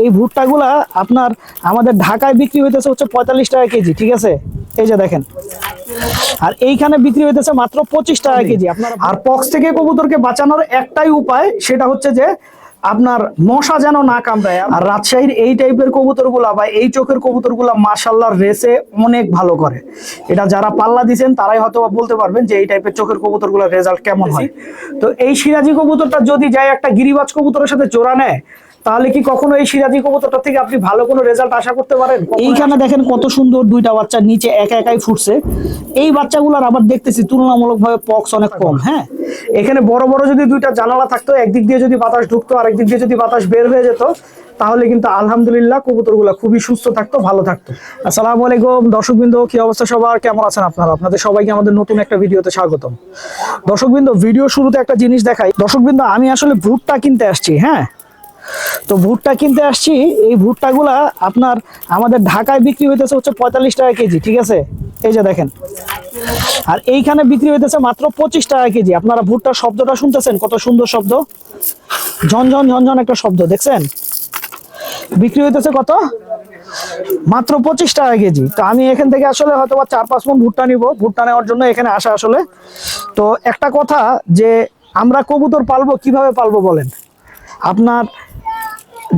এই ভুট্টাগুলা আপনার আমাদের ঢাকায় বিক্রি হইতেছে হচ্ছে পঁয়তাল্লিশ টাকা কেজি ঠিক আছে? এই যে দেখেন। আর এইখানে বিক্রি হইতেছে মাত্র পঁচিশ টাকা কেজি। আপনার আর পক্স থেকে কবুতরকে বাঁচানোর একটাই উপায় সেটা হচ্ছে যে আপনার মশা যেন না কামড়ায়। আর রাজশাহীর এই টাইপের কবুতরগুলা বা এই চোখের কবুতরগুলা মাশাল্লাহর রেসে অনেক ভালো করে। এটা যারা পাল্লা দিচ্ছেন তারাই হয়তো বলতে পারবেন যে এই টাইপের চোখের কবুতরগুলোর রেজাল্ট কেমন হয়। তো এই সিরাজি কবুতরটা যদি যায় একটা গিরিবাজ কবুতরের সাথে জোড়া নেয় তাহলে কি কখনো এই সিরাজি কবুতরটা থেকে আপনি ভালো কোনো রেজাল্ট আশা করতে পারেন? এইখানে দেখেন কত সুন্দর দুইটা বাচ্চা নিচে একা একাই ফুটছে। এই বাচ্চাগুলোর আবার দেখতেছি তুলনামূলকভাবে পক্স অনেক কম হ্যাঁ? এখানে বড় বড় যদি দুইটা জানালা থাকতো একদিক দিয়ে যদি বাতাস ঢুকতো আর একদিক দিয়ে যদি বাতাস বের হয়ে যেত তাহলে কিন্তু আলহামদুলিল্লাহ কবুতরগুলো খুবই সুস্থ থাকতো ভালো থাকতো। আসসালামু আলাইকুম দর্শকবৃন্দ কি অবস্থা সবার? কেমন আছেন আপনারা? আপনাদের সবাইকে আমাদের নতুন একটা ভিডিওতে স্বাগতম। দর্শকবৃন্দ ভিডিও শুরুতে একটা জিনিস দেখাই। দর্শকবৃন্দ আমি আসলে ভুট্টা কিনতে আসছি হ্যাঁ? তো ভুট্টা কিনতে আসছি, এই ভুট্টাগুলা আপনার আমাদের ঢাকায় বিক্রি হইতেছে হচ্ছে পঁয়তাল্লিশ টাকা কেজি, ঠিক আছে? এই যে দেখেন। আর এইখানে বিক্রি হইতেছে মাত্র পঁচিশ টাকা কেজি। আপনারা ভুট্টার শব্দটা শুনতেছেন? কত সুন্দর শব্দ। ঝনঝন ঝনঝন একটা শব্দ, দেখছেন? বিক্রি হইতেছে কত? মাত্র পঁচিশ টাকা কেজি। তো আমি এখান থেকে আসলে হয়তো বা চার পাঁচ মন ভুট্টা নিব। ভুট্টা নেওয়ার জন্য এখানে আসা আসলে। তো একটা কথা যে আমরা কবুতর পালবো, কীভাবে পালবো বলেন? আপনার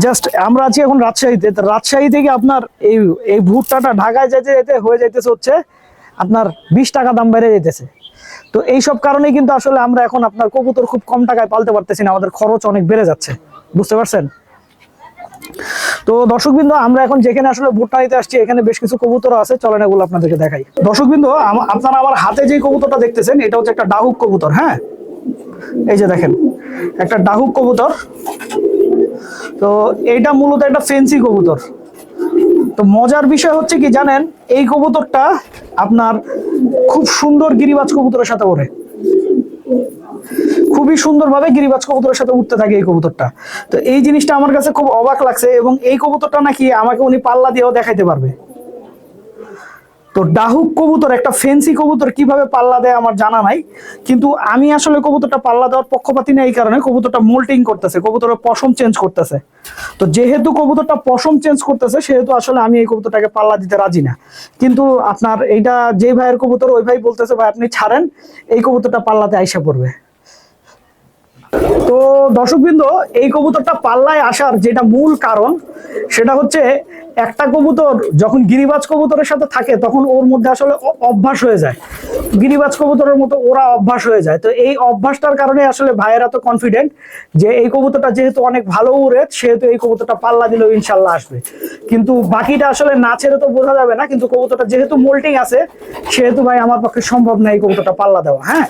জাস্ট আমরা আছি এখন রাজশাহীতে। রাজশাহী থেকে আপনার এই এই ভুট্টাটা ঢাকায় যেতে যেতে হয়ে যাইতেছে হচ্ছে আপনার বিশ টাকা দাম বেড়ে যেতেছে তো এই সব কারণে কিন্তু আসলে আমরা এখন আপনার কবুতর খুব কম টাকায় পালতে পারতেছি না, আমাদের খরচ অনেক বেড়ে যাচ্ছে। বুঝতে পারছেন? তো দর্শকবৃন্দ, আমরা এখন যেখানে আসলে ভুট্টা নিতে আসছি, এখানে বেশ কিছু কবুতর আছে, চলেন এগুলো আপনাদেরকে দেখাই। দর্শকবৃন্দ আপনারা আমার হাতে যে কবুতরটা দেখতেছেন, এটা হচ্ছে একটা ডাহুক কবুতর হ্যাঁ? এই যে দেখেন, একটা ডাহুক কবুতর। তো এটা মূলত একটা ফেন্সি কবুতর। তো মজার বিষয় হচ্ছে কি জানেন, এই কবুতরটা আপনার খুব সুন্দর গিরিবাজ কবুতরের সাথে ওড়ে। খুবই সুন্দরভাবে গিরিবাজ কবুতরের সাথে উঠতে থাকে এই কবুতরটা। তো এই জিনিসটা আমার কাছে খুব অবাক লাগছে এবং এই কবুতরটা নাকি আমাকে উনি পাল্লা দিয়েও দেখাইতে পারবে। তো ডাহুক কবুতর, একটা ফেন্সি কবুতর কীভাবে পাল্লা দেয় আমার জানা নাই, কিন্তু আমি আসলে কবুতরটা পাল্লা দেওয়ার পক্ষপাতি না এই কারণে কবুতরটা মোল্টিং করতেছে, কবুতরের পশম চেঞ্জ করতেছে। তো যেহেতু কবুতরটা পশম চেঞ্জ করতেছে, সেহেতু আসলে আমি এই কবুতরটাকে পাল্লা দিতে রাজি না। কিন্তু আপনার এইটা যে ভাইয়ের কবুতর, ওই ভাই বলতেছে, ভাই, আপনি ছাড়েন, এই কবুতরটা পাল্লাতে আইসা পড়বে। তো দর্শকবৃন্দ, এই কবুতরটা পাল্লায় আসার যেটা মূল কারণ, সেটা হচ্ছে একটা কবুতর যখন গিরিবাজ কবুতরের সাথে থাকে, তখন ওর মধ্যে আসলে অভ্যাস হয়ে যায়। গিরিবাজ কবুতরের মতো ওরা অভ্যাস হয়ে যায়। তো এই অভ্যাসটার কারণে আসলে ভাইয়েরা তো কনফিডেন্ট যে এই কবুতরটা যেহেতু অনেক ভালো উড়ে, সেহেতু এই কবুতরটা পাল্লা দিলেও ইনশাল্লাহ আসবে। কিন্তু বাকিটা আসলে না ছেড়ে তো বোঝা যাবে না, কিন্তু কবুতরটা যেহেতু মোল্টিং আছে, সেহেতু ভাই আমার পক্ষে সম্ভব না এই কবুতরটা পাল্লা দেওয়া হ্যাঁ?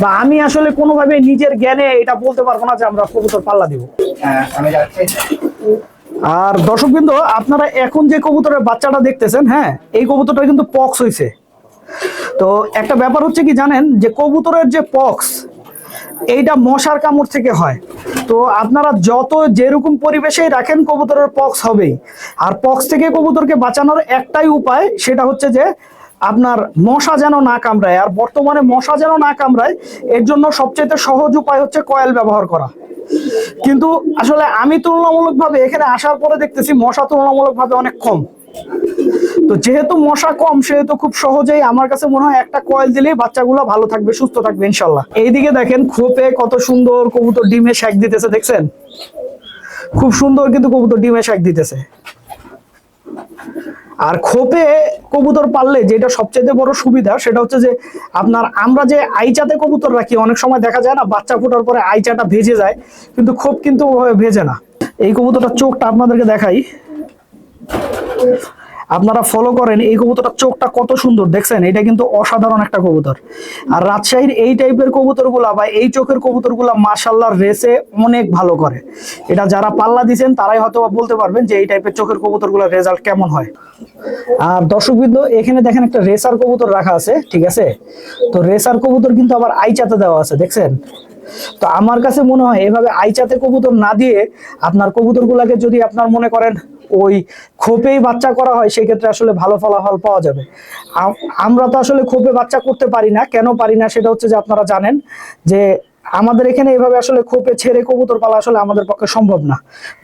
বা আমি আসলে কোনোভাবে নিজের জ্ঞানে এটা বলতে পারব না যে আমরা কবুতর পাল্লা দিব। আর দর্শকবৃন্দ, আপনারা এখন যে কবুতরের বাচ্চাটা দেখতেছেন হ্যাঁ এই কবুতরটা কিন্তু পক্স হয়েছে তো একটা ব্যাপার হচ্ছে কি জানেন, যে কবুতরের যে পক্স, এইটা মশার কামড় থেকে হয়। তো আপনারা যত যেরকম পরিবেশেই রাখেন, কবুতরের পক্স হবেই। আর পক্স থেকে কবুতরকে বাঁচানোর একটাই উপায়, সেটা হচ্ছে যে আপনার মশা যেন না কামড়ায়। আর বর্তমানে মশা যেন না কামড়ায়, এর জন্য সবচেয়ে সহজ উপায় হচ্ছে কয়েল ব্যবহার করা। কিন্তু আসলে আমি তুলনামূলক ভাবে এখানে আসার পরে দেখতেছি মশা তুলনামূলকভাবে অনেক কম। তো যেহেতু মশা কম, সেহেতু খুব সহজেই আমার কাছে মনে হয় একটা কয়েল দিলে বাচ্চাগুলো ভালো থাকবে, সুস্থ থাকবে ইনশাল্লাহ এইদিকে দেখেন খোপে কত সুন্দর কবুতর ডিমে শেখ দিতেছে, দেখছেন? খুব সুন্দর কিন্তু কবুতর ডিমে শেখ দিতেছে। আর খোপে কবুতর পাললে যেটা সবচেয়ে বড় সুবিধা, সেটা হচ্ছে যে আপনার আমরা যে আইচাতে কবুতর রাখি, অনেক সময় দেখা যায় না, বাচ্চা ফোটার পরে আইচাটা ভেজে যায়, কিন্তু খোপ কিন্তু ভেজে না। এই কবুতরটার চোখটা আপনাদেরকে দেখাই। আপনারা ফলো করেন, এই কবুতরটার চোখটা কত সুন্দর দেখছেন? এটা কিন্তু অসাধারণ একটা কবুতর। আর রাজশাহীর এই টাইপের কবুতরগুলা বা এই চোখের কবুতরগুলা মাশাল্লাহর রেসে অনেক ভালো করে। এটা যারা পাল্লা দিছেন তারাই হয়তো বলতে পারবেন যে এই টাইপের চোখের কবুতরগুলোর রেজাল্ট কেমন হয়। আর দর্শকবৃন্দ, এখানে দেখেন একটা রেসার কবুতর রাখা আছে, ঠিক আছে? তো রেসার কবুতর কিন্তু আবার আইচাতে দেওয়া আছে, দেখছেন? তো আমার কাছে মনে হয় এভাবে আইচাতে কবুতর না দিয়ে আপনার কবুতরগুলোকে যদি আপনার মনে করেন ওই খোপেই বাচ্চা করা হয়, সেক্ষেত্রে আসলে ভালো ফলাফল পাওয়া যাবে। আমরা তো আসলে খোপে বাচ্চা করতে পারি না। কেন পারি না সেটা হচ্ছে যে আপনারা জানেন যে আমাদের এখানে এভাবে আসলে খোপে ছেড়ে কবুতর পালা আসলে আমাদের পক্ষে সম্ভব না।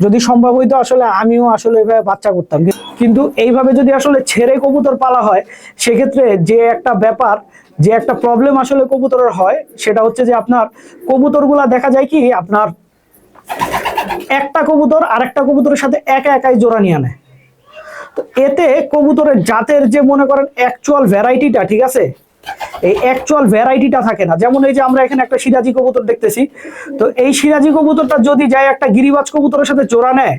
যদি সম্ভব হইতো আসলে আমিও আসলে এভাবে বাচ্চা করতাম। কিন্তু এইভাবে যদি আসলে ছেড়ে কবুতর পালা হয়, সেক্ষেত্রে যে একটা ব্যাপার, যে একটা প্রবলেম আসলে কবুতরের হয়, সেটা হচ্ছে যে আপনার কবুতরগুলা দেখা যায় কি, আপনার একটা কবুতর আরেকটা কবুতরের সাথে একা একাই জোড়া নিয়ে নেয় তো এতে কবুতরের জাতের যে মনে করেন অ্যাকচুয়াল ভ্যারাইটিটা ঠিক আছে? এই অ্যাকচুয়াল ভ্যারাইটিটা থাকে না। যেমন এই যে আমরা এখানে একটা সিরাজি কবুতর দেখতেছি, তো এই সিরাজি কবুতরটা যদি যায় একটা গিরিবাজ কবুতরের সাথে জোড়া নেয়,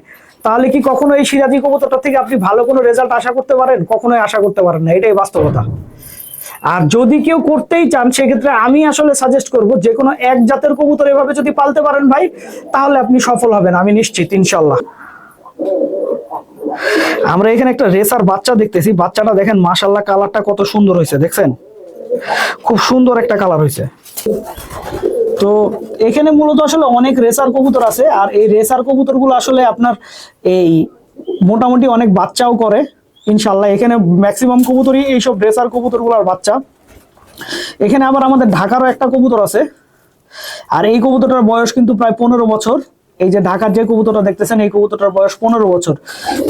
তাহলে কি কখনো এই সিরাজি কবুতরটা থেকে আপনি ভালো কোনো রেজাল্ট আশা করতে পারেন? কখনোই আশা করতে পারেন না। এটাই বাস্তবতা। আর যদি কেউ করতেই চান, সেক্ষেত্রে আমি আসলে সাজেস্ট করব যে কোনো এক জাতের কবুতর এভাবে যদি পালতে পারেন ভাই, তাহলে আপনি সফল হবেন, আমি নিশ্চিত, ইনশাল্লাহ। আমরা এখানে একটা রেসার বাচ্চা দেখতেছি, বাচ্চাটা দেখেন মাশাল্লাহ কালারটা কত সুন্দর হয়েছে, দেখছেন? খুব সুন্দর একটা কালার হয়েছে। তো এখানে মূলত আসলে অনেক রেসার কবুতর আছে, আর এই রেসার কবুতরগুলো আসলে আপনার এই মোটামুটি অনেক বাচ্চাও করে। ইনশাল্লাহ এখানে ম্যাক্সিমাম কবুতরই এইসব ড্রেসার কবুতরগুলোর বাচ্চা। এখানে আবার আমাদের ঢাকারও একটা কবুতর আছে। আর এই কবুতরটার বয়স কিন্তু প্রায় পনেরো বছর। এই যে ঢাকার যে কবুতরটা দেখতেছেন, এই কবুতরটার বয়স পনেরো বছর।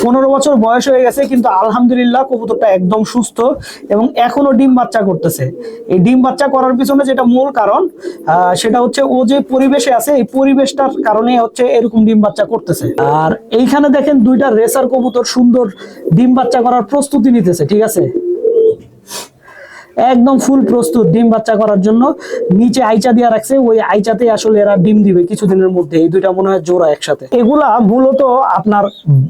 পনেরো বছর বয়স হয়ে গেছে, কিন্তু আলহামদুলিল্লাহ কবুতরটা একদম সুস্থ এবং এখনও ডিম বাচ্চা করতেছে। এই ডিম বাচ্চা করার পিছনে যেটা মূল কারণ সেটা হচ্ছে ও যে পরিবেশে আছে, এই পরিবেশটার কারণে হচ্ছে এরকম ডিম বাচ্চা করতেছে। আর এইখানে দেখেন দুইটা রেসার কবুতর সুন্দর ডিম বাচ্চা করার প্রস্তুতি নিতেছে, ঠিক আছে? একদম ফুল প্রস্তুত ডিম বাচ্চা করার জন্য। নিচে আইচা দিয়ে রাখছে, ওই আইচাতে আসলে এরা ডিম দিবে কিছুদিনের মধ্যে। এই দুইটা মনে হয় জোড়া একসাথে। এগুলা মূলত আপনার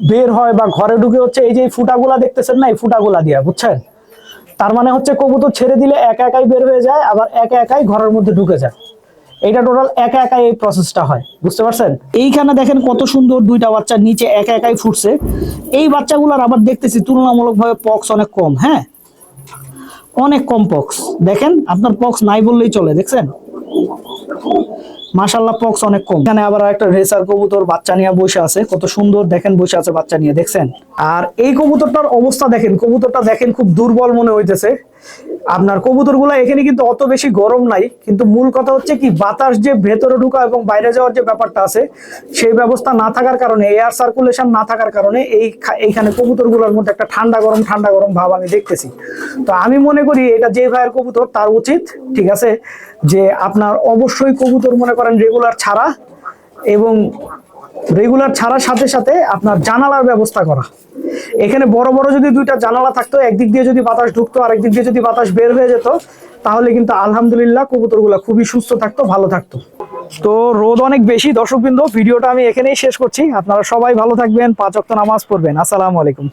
বের হয় বা ঘরে ঢুকে হচ্ছে এই যে ফুটাগুলা দেখতেছেন না, এই ফুটাগুলা দিয়া, বুঝছেন? তার মানে হচ্ছে কবুতর ছেড়ে দিলে একা একাই বের হয়ে যায়, আবার একা একাই ঘরের মধ্যে ঢুকে যায়। এটা টোটাল একা একাই এই প্রসেসটা হয়, বুঝতে পারছেন? এইখানে দেখেন কত সুন্দর দুইটা বাচ্চা নিচে একা একাই ফুটছে। এই বাচ্চাগুলোর আবার দেখতেছি তুলনামূলকভাবে পক্স অনেক কম হ্যাঁ? অনেক কম পক্স দেখেন আপনার পক্স নাই বললেই চলে দেখছেন? মাশাল্লাহ পক্স অনেক কম। এখানে আবার একটা রেসার কবুতর বাচ্চা নিয়ে বসে আছে। কত সুন্দর দেখেন বসে আছে বাচ্চা নিয়ে, দেখছেন? আর এই কবুতরটার অবস্থা দেখেন, কবুতরটা দেখেন খুব দুর্বল মনে হইতেছে। আপনার কবুতরগুলো এখানে কিন্তু অত বেশি গরম নাই, কিন্তু মূল কথা হচ্ছে কি, বাতাস যে ভেতরে ঢুকা এবং বাইরে যাওয়ার যে ব্যাপারটা আছে, সেই ব্যবস্থা না থাকার কারণে এয়ার সার্কুলেশন না থাকার কারণে এই এইখানে কবুতরগুলোর মধ্যে একটা ঠান্ডা গরম ঠান্ডা গরম ভাব আমি দেখতেছি। তো আমি মনে করি এটা যে ভাইয়ের কবুতর, তার উচিত, ঠিক আছে, যে আপনার অবশ্যই কবুতর মনে করেন রেগুলার ছাড়া এবং রেগুলার ছাড়ার সাথে সাথে আপনার জানালার ব্যবস্থা করা। এখানে বড় বড় যদি দুইটা জানালা থাকতো, একদিক দিয়ে যদি বাতাস ঢুকতো আর একদিক দিয়ে যদি বাতাস বের হয়ে যেত, তাহলে কিন্তু আলহামদুলিল্লাহ কবুতরগুলো খুবই সুস্থ থাকতো, ভালো থাকতো। তো রোদ অনেক বেশি, দর্শকবৃন্দ, ভিডিওটা আমি এখানেই শেষ করছি। আপনারা সবাই ভালো থাকবেন, পাঁচ ওয়াক্ত নামাজ পড়বেন। আসসালামু আলাইকুম।